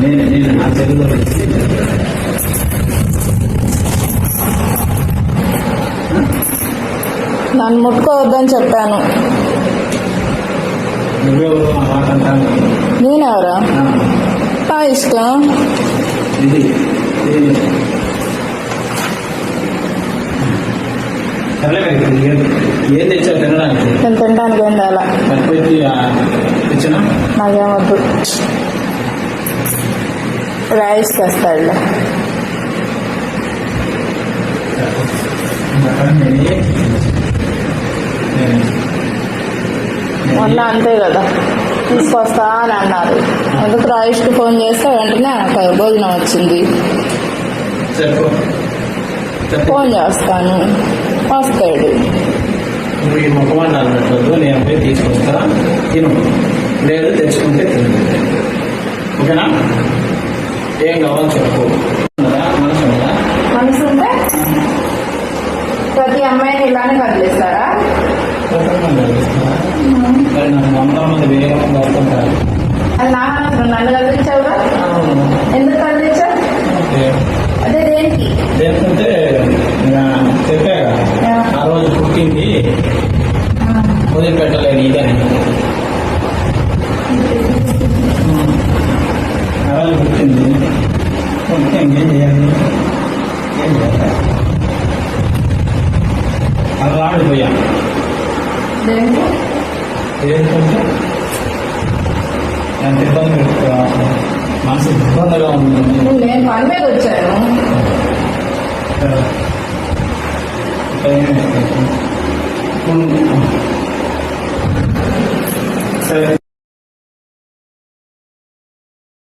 నేను నేను నా తెలుగులో నన్ను ముట్టుకోవద్దని చెప్పాను. నేనెవరా? నా ఇష్టం. ఏం తినడానికి? నేను తినడానికి ఏం తేలా? నాకేమొద్దు రైస్ తెస్తాడులే మొన్న అంతే కదా. తీసుకొస్తా అని అన్నారు. ఎందుకు రాయిష్కి ఫోన్ చేస్తే వెంటనే నాకు భోజనం వచ్చింది. ఫోన్ చేస్తాను. వస్తాడు. ఈ ముఖమాన్ని నేను పోయి తీసుకొస్తా తిను. లేదు తెచ్చుకుంటే తిను. ఓకేనా? ఏం కావాలో చెప్పు. ఉన్నదా? మనసు ఉందా? మనసు ఉంటే ప్రతి అమ్మాయిని ఇలానే? మరి నన్ను వస్తుంటారు అది నా మనసు నన్ను కదిలించావుగా? ఎందుకు కదిలించావు? అదే దేనికి? దేనికి ఏంటంటే ఎంత ఇబ్బంది పెట్టుకో మనసు ఇబ్బందిగా ఉంది. నేను పని మీద వచ్చాను. సరే.